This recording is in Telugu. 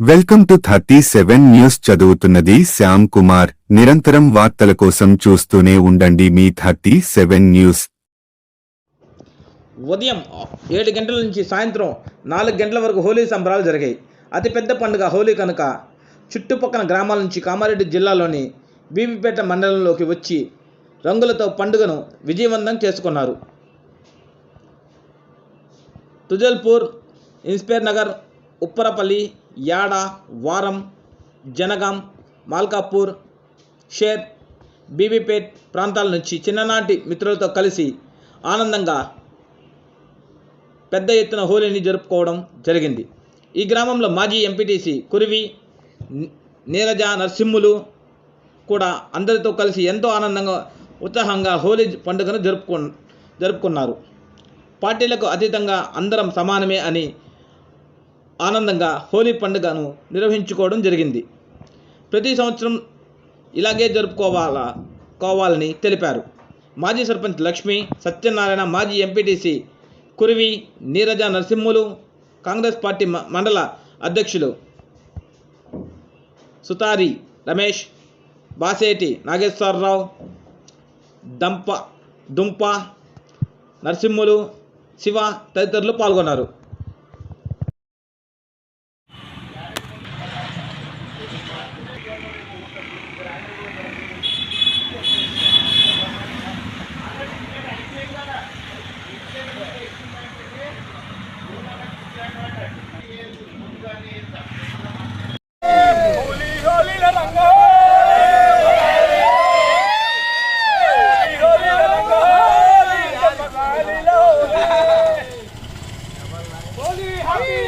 Welcome to thirty seven news చదువుతున్నది శ్యామ్ కుమార్. నిరంతరం వార్తల కోసం చూస్తూనే ఉండండి మీ థర్టీ సెవెన్ న్యూస్. ఉదయం ఏడు గంటల నుంచి సాయంత్రం నాలుగు గంటల వరకు హోలీ సంబరాలు జరిగాయి. అతిపెద్ద పండుగ హోలీ కనుక చుట్టుపక్కల గ్రామాల నుంచి కామారెడ్డి జిల్లాలోని బీబీపేట మండలంలోకి వచ్చి రంగులతో పండుగను విజయవంతం చేసుకున్నారు. తుజల్పూర్ ఇన్స్పైర్ నగర్ ఉప్పరపల్లి యాడ వారం జనగాం మాల్కాపూర్ షేర్ బీబీపేట్ ప్రాంతాల నుంచి చిన్ననాటి మిత్రులతో కలిసి ఆనందంగా పెద్ద ఎత్తున హోలీని జరుపుకోవడం జరిగింది. ఈ గ్రామంలో మాజీ ఎంపీటీసీ కురివి నీరజ నరసింహులు కూడా అందరితో కలిసి ఎంతో ఆనందంగా ఉత్సాహంగా హోలీ పండుగను జరుపుకు జరుపుకున్నారు. పార్టీలకు అతీతంగా అందరం సమానమే అని ఆనందంగా హోలీ పండుగను నిర్వహించుకోవడం జరిగింది. ప్రతి సంవత్సరం ఇలాగే జరుపుకోవాలా కోవాలని తెలిపారు. మాజీ సర్పంచ్ లక్ష్మి సత్యనారాయణ మాజీ MPTC Kurivi Neeraja Narasimhulu Congress party మండల అధ్యక్షులు సుతారి రమేష్ బాసేటి నాగేశ్వరరావు దంప దుంప నరసింహులు శివ తదితరులు పాల్గొన్నారు. বলি হাবি